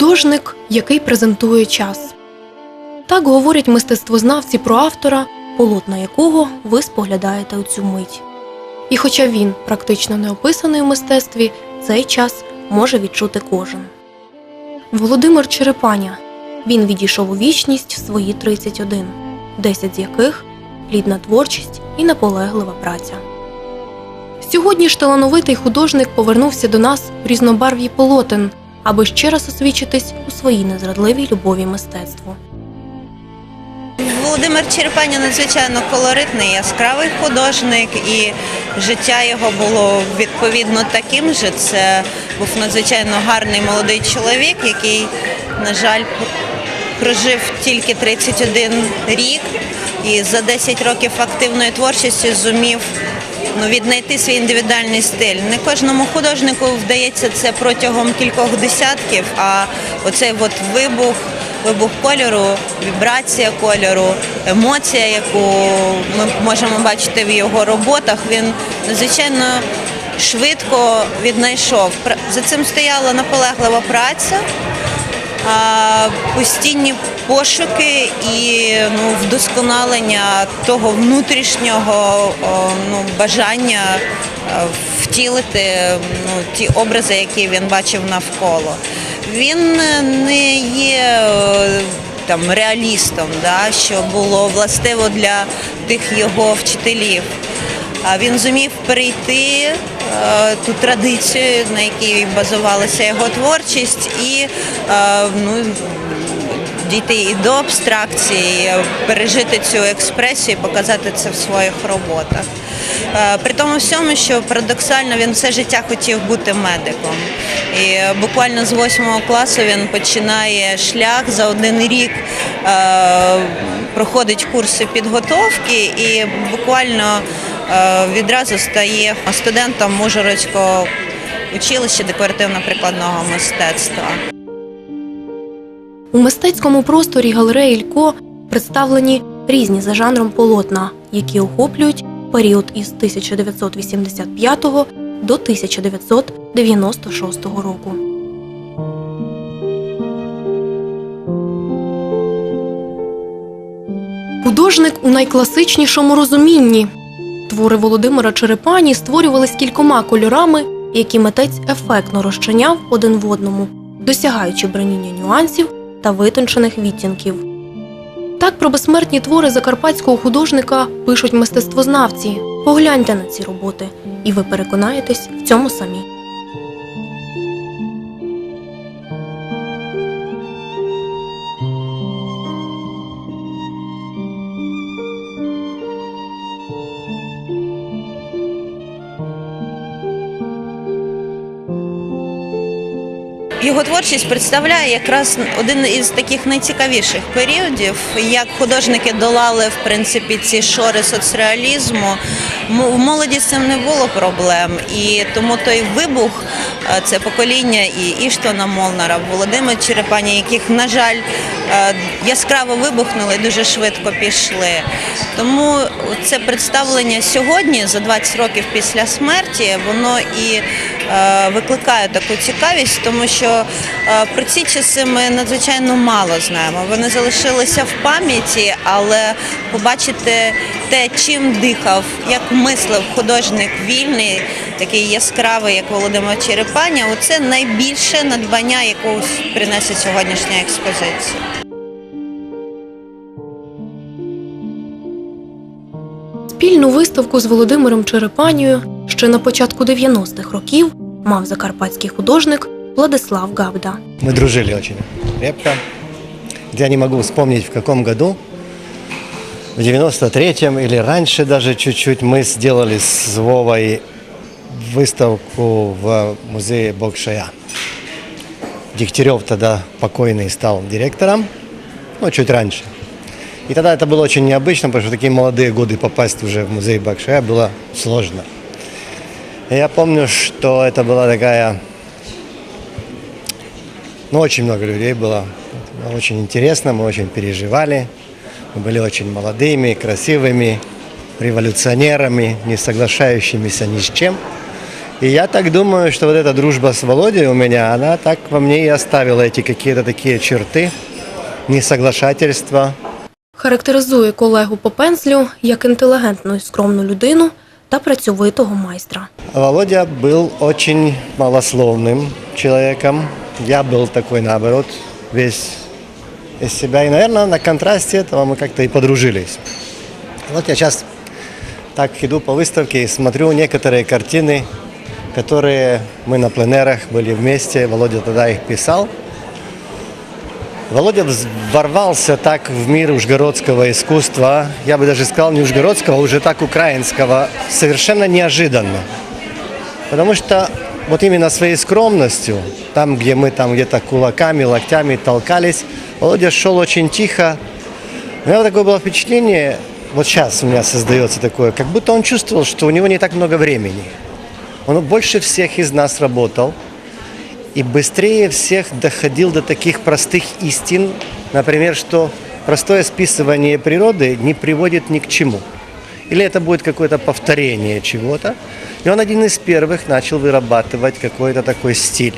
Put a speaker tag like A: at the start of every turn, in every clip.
A: Художник, який презентує час. Так говорять мистецтвознавці про автора, полотна якого ви споглядаєте у цю мить. І хоча він практично не описаний у мистецтві, цей час може відчути кожен. Володимир Черепаня. Він відійшов у вічність в свої 31, 10 з яких плідна творчість і наполеглива праця. Сьогодні ж талановитий художник повернувся до нас в різнобарв'ї полотен, аби ще раз освічитись у своїй незрадливій любові мистецтву.
B: Володимир Черепаня надзвичайно колоритний, яскравий художник, і життя його було відповідно таким же. Це був надзвичайно гарний молодий чоловік, який, на жаль, прожив тільки 31 рік і за 10 років активної творчості зумів ну, віднайти свій індивідуальний стиль. Не кожному художнику вдається це протягом кількох десятків, а оцей от вибух вибух кольору, вібрація кольору, емоція, яку ми можемо бачити в його роботах, він надзвичайно швидко віднайшов. За цим стояла наполеглива праця, постійні пошуки і ну, вдосконалення того внутрішнього ну, бажання е, втілити ну, ті образи, які він бачив навколо. Він не є е, там реалістом, да, що було властиво для тих його вчителів. Він зумів перейти е, ту традицію, на якій базувалася його творчість, і е, ну, дійти і до абстракції, пережити цю експресію, показати це в своїх роботах. Е, При тому всьому, що парадоксально він все життя хотів бути медиком. І буквально з восьмого класу він починає шлях за один рік. Проходить курси підготовки і буквально відразу стає студентом Мужгородського училища декоративно-прикладного мистецтва.
A: У мистецькому просторі галереї Ілько представлені різні за жанром полотна, які охоплюють період із 1985 до 1996 року. Художник у найкласичнішому розумінні. Твори Володимира Черепані створювались кількома кольорами, які митець ефектно розчиняв один в одному, досягаючи броніння нюансів та витончених відтінків. Так про безсмертні твори закарпатського художника пишуть мистецтвознавці. Погляньте на ці роботи, і ви переконаєтесь в цьому самі.
B: Його творчість представляє якраз один із таких найцікавіших періодів, як художники долали в принципі ці шори соцреалізму. В молоді з цим не було проблем, і тому той вибух, е, це покоління і Іштона Молнара, Володимир Черепані, яких, на жаль, е, яскраво вибухнули, дуже швидко пішли. Тому це представлення сьогодні, за 20 років після смерті, воно і викликає таку цікавість, тому що е, про ці часи ми надзвичайно мало знаємо. Вони залишилися в пам'яті, але побачити те, чим дихав, як мислив художник вільний, такий яскравий, як Володимир Черепаня, оце найбільше надбання, яку принесе сьогоднішня експозиція.
A: Спільну виставку з Володимиром Черепанією ще на початку 90-х років мав закарпатський художник Владислав Габда.
C: Мы дружили очень крепко. Я не могу вспомнить, в каком году. В 93-м или раньше даже чуть-чуть мы сделали с Вовой выставку в музее Бокшая. Дегтярев тогда покойный стал директором, ну, чуть раньше. И тогда это было очень необычно, потому что в такие молодые годы попасть уже в музей Бакшая было сложно. И я помню, что это была такая ну, очень много людей было. Было Очень интересно, мы очень переживали. Мы были очень молодыми, красивыми, революционерами, не соглашающимися ни с чем. И я так думаю, что вот эта дружба с Володей у меня, она так во мне и оставила эти какие-то такие черты, несоглашательства,
A: Характеризує колегу по пензлю як інтелігентну і скромну людину та працьовитого майстра.
C: Володя был очень малословным человеком. Я был такой, наоборот, весь из себя. И, наверное, на контрасте этого мы как-то и подружились. Вот я сейчас так иду по выставке и смотрю некоторые картины, которые мы на пленерах были вместе. Володя тогда их писал. Володя ворвался так в мир ужгородского искусства, я бы даже сказал не ужгородского, а уже так украинского, совершенно неожиданно. Потому что вот именно своей скромностью, там, где мы там где-то кулаками, локтями толкались, Володя шел очень тихо. У меня такое было впечатление, вот сейчас у меня создается такое, как будто он чувствовал, что у него не так много времени. Он больше всех из нас работал и быстрее всех доходил до таких простых истин, например, что простое списывание природы не приводит ни к чему. Или это будет какое-то повторение чего-то. И он один из первых начал вырабатывать какой-то такой стиль.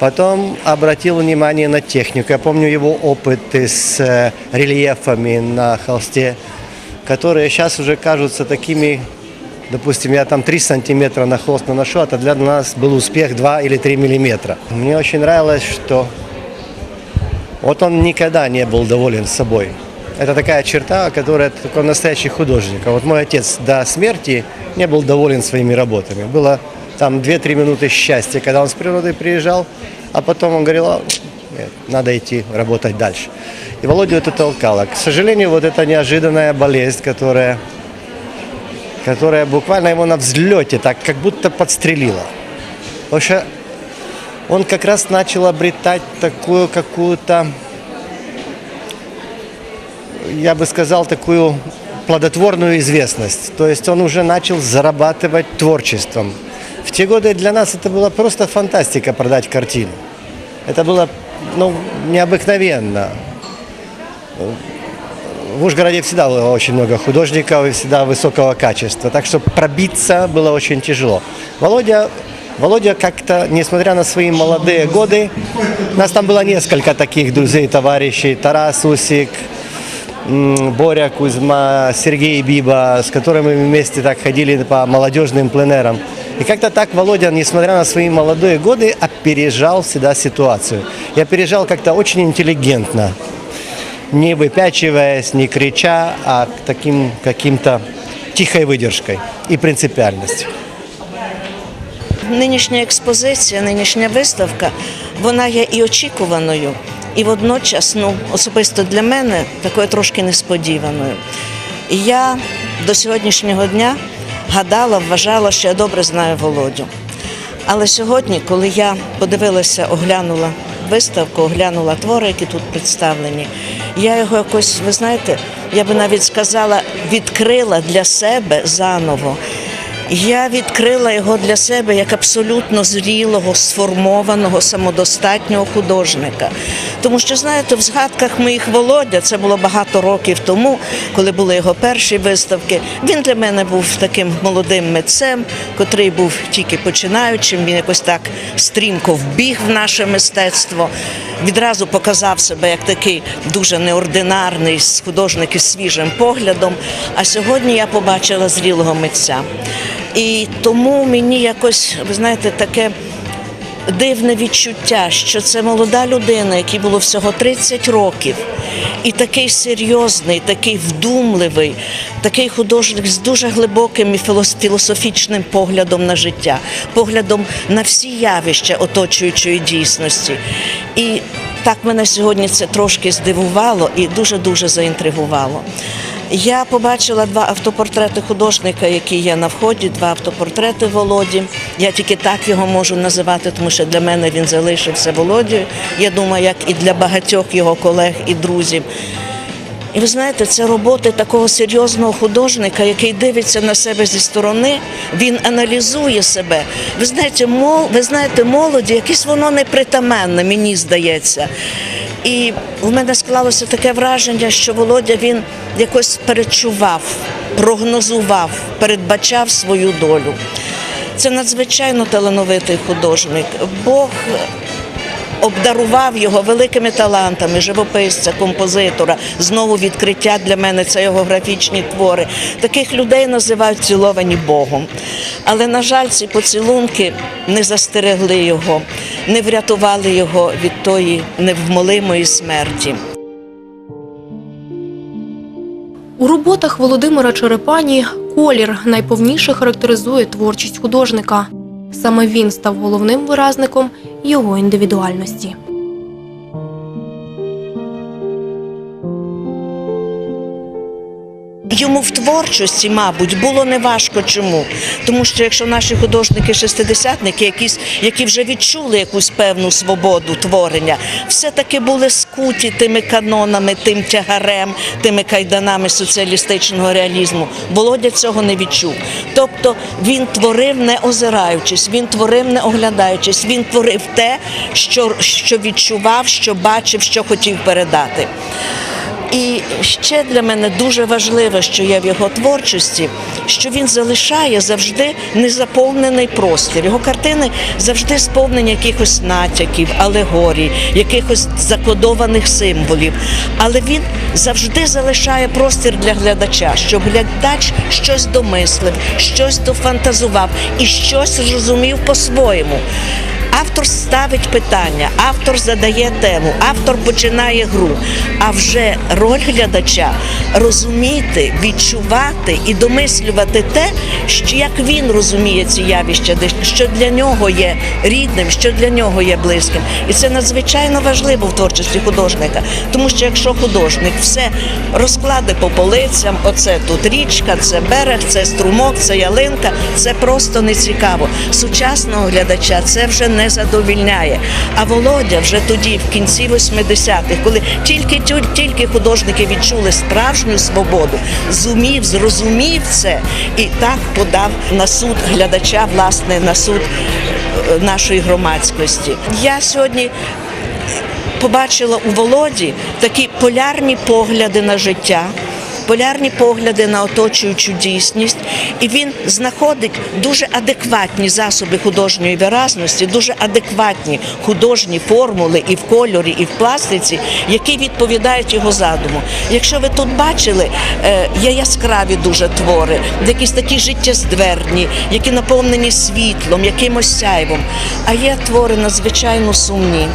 C: Потом обратил внимание на технику. Я помню его опыты с э, рельефами на холсте, которые сейчас уже кажутся такими, допустим, я там 3 сантиметра на холст наношу, а для нас был успех 2 или 3 миллиметра. Мне очень нравилось, что вот он никогда не был доволен собой. Это такая черта, которая такой настоящий художник. А вот мой отец до смерти не был доволен своими работами. Было там 2-3 минуты счастья, когда он с природой приезжал, а потом он говорил, «А, нет, надо идти работать дальше. И Володю это толкало. К сожалению, вот эта неожиданная болезнь, которая, которая буквально его на взлете так как будто подстрелила. Что он как раз начал обретать такую какую-то я бы сказал, такую плодотворную известность. То есть он уже начал зарабатывать творчеством. В те годы для нас это была просто фантастика продать картину. Это было ну, необыкновенно. В Ужгороде всегда было очень много художников и всегда высокого качества, так что пробиться было очень тяжело. Володя, Володя как-то, несмотря на свои молодые годы, нас там было несколько таких друзей, товарищей, Тарас Усик, Боря Кузьма, Сергей Биба, с которыми мы вместе так ходили по молодежным пленерам. И как-то так Володя, несмотря на свои молодые годы, опережал всегда ситуацию. И опережал как-то очень интеллигентно, не выпячиваясь, не крича, а таким каким-то тихой выдержкой и принципиальностью.
D: Нинішня експозиція, нинішня виставка, вона є і очікуваною, і водночас, ну, особисто для мене, такою трошки несподіваною. Я до сьогоднішнього дня гадала, вважала, що я добре знаю Володю. Але сьогодні, коли я подивилася, оглянула виставку, оглянула твори, які тут представлені, я його якось, ви знаєте, я би навіть сказала, відкрила для себе заново. Я відкрила його для себе як абсолютно зрілого, сформованого, самодостатнього художника. Тому що, знаєте, в згадках моїх Володя, це було багато років тому, коли були його перші виставки. Він для мене був таким молодим митцем, котрий був тільки починаючим. Він якось так стрімко вбіг в наше мистецтво. Відразу показав себе як такий дуже неординарний художник із свіжим поглядом. А сьогодні я побачила зрілого митця. І тому мені якось, ви знаєте, таке дивне відчуття, що це молода людина, якій було всього 30 років, і такий серйозний, такий вдумливий, такий художник з дуже глибоким і філос- філософічним поглядом на життя, поглядом на всі явища оточуючої дійсності. І так мене сьогодні це трошки здивувало і дуже дуже заінтригувало. Я побачила два автопортрети художника, які є на вході, два автопортрети Володі. Я тільки так його можу називати, тому що для мене він залишився Володію. Я думаю, як і для багатьох його колег і друзів. І ви знаєте, це роботи такого серйозного художника, який дивиться на себе зі сторони, він аналізує себе. Ви знаєте, мол, ви знаєте, молоді, якесь воно непритаменне, мені здається. І в мене склалося таке враження, що Володя він якось перечував, прогнозував, передбачав свою долю. Це надзвичайно талановитий художник. Бог обдарував його великими талантами живописця, композитора. Знову відкриття для мене це його графічні твори. Таких людей називають ціловані Богом. Але, на жаль, ці поцілунки не застерегли його, не врятували його від тої невмолимої смерті.
A: У роботах Володимира Черепані колір найповніше характеризує творчість художника. Саме він став головним виразником його індивідуальності.
D: Йому в творчості, мабуть, було неважко. Чому? Тому що якщо наші художники-шестидесятники, якісь, які вже відчули якусь певну свободу творення, все-таки були скуті тими канонами, тим тягарем, тими кайданами соціалістичного реалізму. Володя цього не відчув. Тобто він творив не озираючись, він творив не оглядаючись, він творив те, що, що відчував, що бачив, що хотів передати. І ще для мене дуже важливо, що є в його творчості, що він залишає завжди незаповнений простір. Його картини завжди сповнені якихось натяків, алегорій, якихось закодованих символів. Але він завжди залишає простір для глядача, щоб глядач щось домислив, щось дофантазував і щось зрозумів по-своєму. Автор ставить питання, автор задає тему, автор починає гру. А вже роль глядача розуміти, відчувати і домислювати те, що як він розуміє ці явища, що для нього є рідним, що для нього є близьким. І це надзвичайно важливо в творчості художника. Тому що якщо художник все розкладе по полицям, оце тут річка, це берег, це струмок, це ялинка, це просто не цікаво. Сучасного глядача це вже не задовільняє. А Володя вже тоді, в кінці 80-х, коли тільки тільки художники відчули справжню свободу, зумів, зрозумів це і так подав на суд глядача, власне, на суд е, нашої громадськості. Я сьогодні побачила у Володі такі полярні погляди на життя. Полярні погляди на оточуючу дійсність, і він знаходить дуже адекватні засоби художньої виразності, дуже адекватні художні формули і в кольорі, і в пластиці, які відповідають його задуму. Якщо ви тут бачили, е, є яскраві дуже твори, якісь такі життєздверні, які наповнені світлом, якимось сяйвом. А є твори надзвичайно сумні,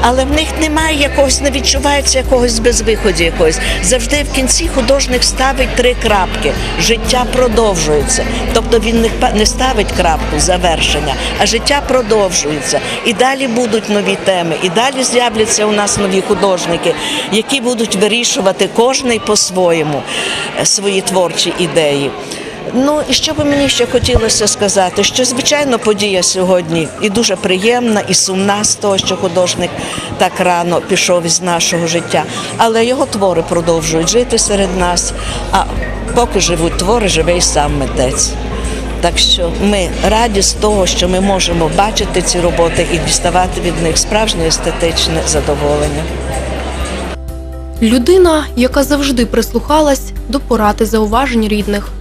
D: але в них немає якогось, не відчувається якогось безвиході якогось. Завжди в кінці художник ставить три крапки. Життя продовжується. Тобто він не ставить крапку завершення, а життя продовжується. І далі будуть нові теми, і далі з'являться у нас нові художники, які будуть вирішувати кожний по-своєму е, свої творчі ідеї. Ну і що би мені ще хотілося сказати, що звичайно подія сьогодні і дуже приємна, і сумна з того, що художник так рано пішов із нашого життя, але його твори продовжують жити серед нас. А поки живуть твори, живе і сам митець. Так що ми раді з того, що ми можемо бачити ці роботи і діставати від них справжнє естетичне задоволення.
A: Людина, яка завжди прислухалась до порад і зауважень рідних.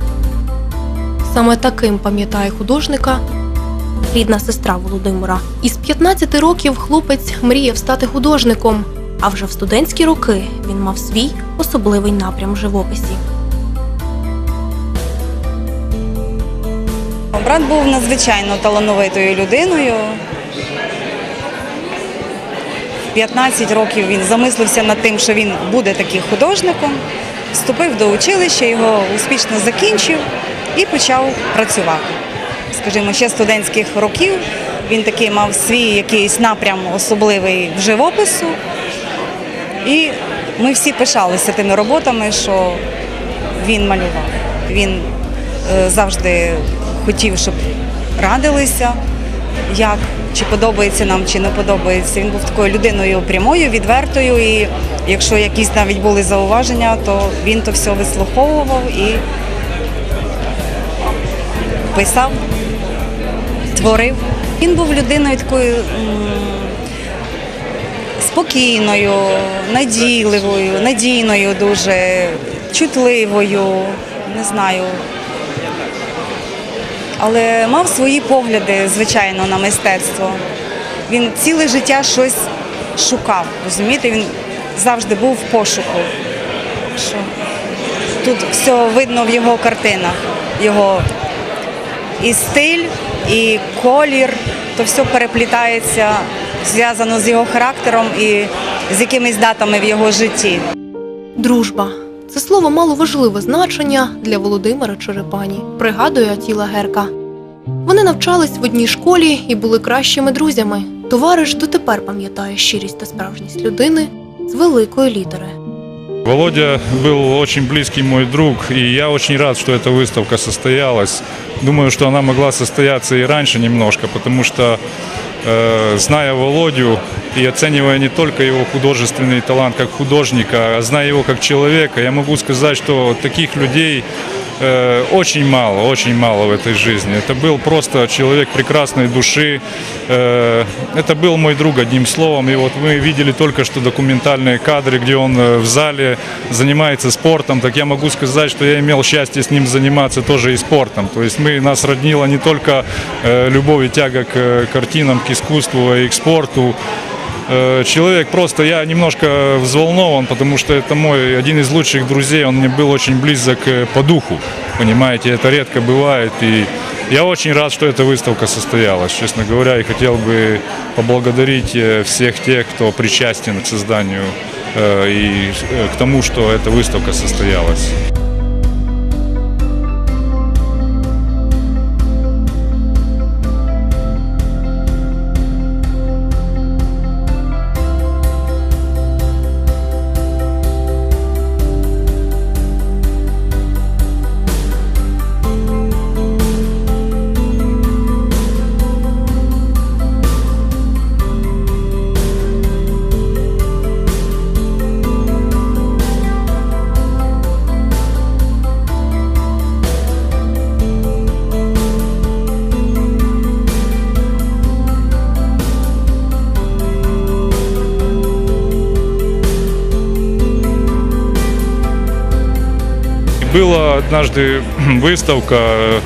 A: Саме таким пам'ятає художника рідна сестра Володимира. Із 15 років хлопець мріяв стати художником, а вже в студентські роки він мав свій особливий напрям живописі.
E: Брат був надзвичайно талановитою людиною. В 15 років він замислився над тим, що він буде таким художником, вступив до училища, його успішно закінчив і почав працювати. Скажімо, ще студентських років він такий мав свій якийсь напрям особливий в живопису. І ми всі пишалися тими роботами, що він малював. Він е, завжди хотів, щоб радилися, як, чи подобається нам, чи не подобається. Він був такою людиною прямою, відвертою, і якщо якісь навіть були зауваження, то він то все вислуховував і писав, творив. Він був людиною такою спокійною, надійливою, надійною, дуже чутливою, не знаю. але мав свої погляди, звичайно, на мистецтво. Він ціле життя щось шукав, розумієте? Він завжди був в пошуку. Що тут все видно в його картинах, його і стиль, і колір, то все переплітається, зв'язано з його характером і з якимись датами в його житті.
A: Дружба. Це слово мало важливе значення для Володимира Черепані, пригадує Атіла Герка. Вони навчались в одній школі і були кращими друзями. Товариш дотепер пам'ятає щирість та справжність людини з великої літери.
F: Володя был очень близкий мой друг, и я очень рад, что эта выставка состоялась. Думаю, что она могла состояться и раньше немножко, потому что, э, зная Володю и оценивая не только его художественный талант как художника, а зная его как человека, я могу сказать, что таких людей э, очень мало, очень мало в этой жизни. Это был просто человек прекрасной души. Э, это был мой друг, одним словом. И вот мы видели только что документальные кадры, где он э, в зале занимается спортом. Так я могу сказать, что я имел счастье с ним заниматься тоже и спортом. То есть мы, нас роднила не только э, любовь и тяга к э, картинам, к искусству и к спорту. Э, Человек просто, я немножко взволнован, потому что это мой один из лучших друзей, он мне был очень близок э, по духу, понимаете, это редко бывает, и я очень рад, что эта выставка состоялась, честно говоря, и хотел бы поблагодарить э, всех тех, кто причастен к созданию э, и э, к тому, что эта выставка состоялась. Была однажды выставка, э,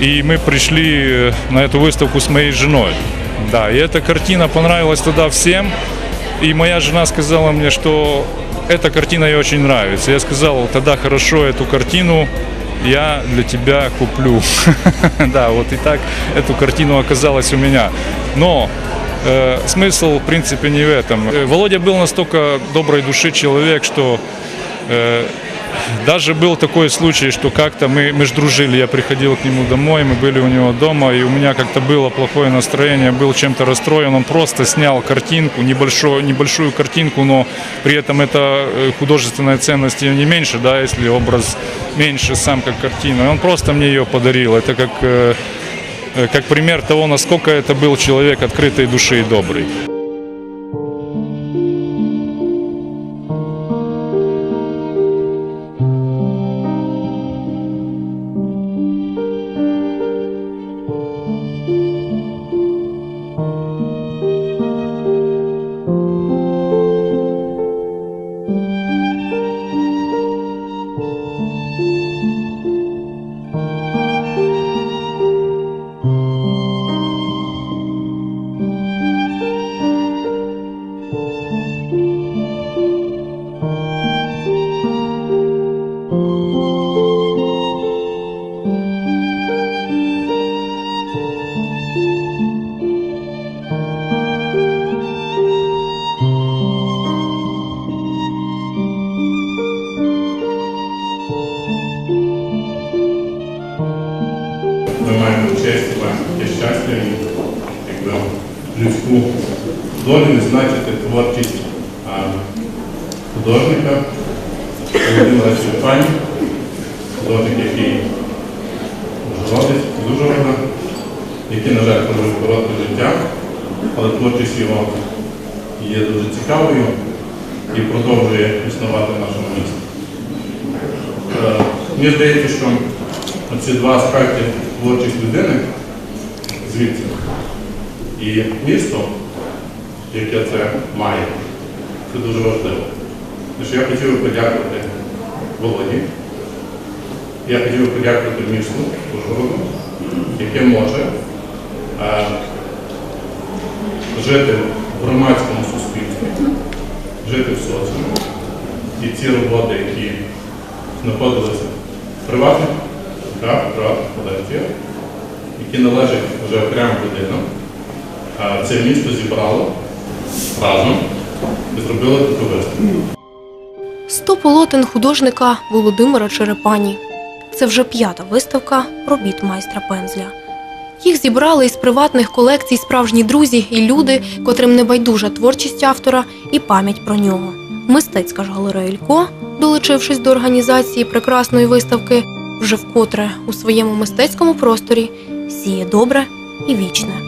F: и мы пришли на эту выставку с моей женой. Да, и эта картина понравилась тогда всем. И моя жена сказала мне, что эта картина ей очень нравится. Я сказал, тогда хорошо, эту картину я для тебя куплю. Да, вот и так эту картину оказалась у меня. Но э, смысл, в принципе, не в этом. Э, Володя был настолько доброй души человек, что э, даже был такой случай, что как-то мы, мы же дружили, я приходил к нему домой, мы были у него дома, и у меня как-то было плохое настроение, был чем-то расстроен, он просто снял картинку, небольшую, небольшую картинку, но при этом это э, художественная ценность ее не меньше, да, если образ меньше сам как картина. И он просто мне ее подарил, это как, э, э, как пример того, насколько это был человек открытой души и добрый.
G: Мені здається, що ці два аспекти творчість людини звідси і місто, яке це має, це дуже важливо. Тож я хотів би подякувати Володі
F: Я хотів би подякувати місту Ужгороду, яке може е, жити в громадському суспільстві, жити в соціумі. І ці роботи, які знаходилися приватних руках, приватних колекціях, які належать вже окремим людинам, це місто зібрало разом і зробило таку виставку.
A: Сто полотен художника Володимира Черепані. Це вже п'ята виставка робіт майстра пензля. Їх зібрали із приватних колекцій справжні друзі і люди, котрим не байдужа творчість автора і пам'ять про нього. Мистецька ж галерея Ілько, долучившись до організації прекрасної виставки, вже вкотре у своєму мистецькому просторі сіє добре і вічне.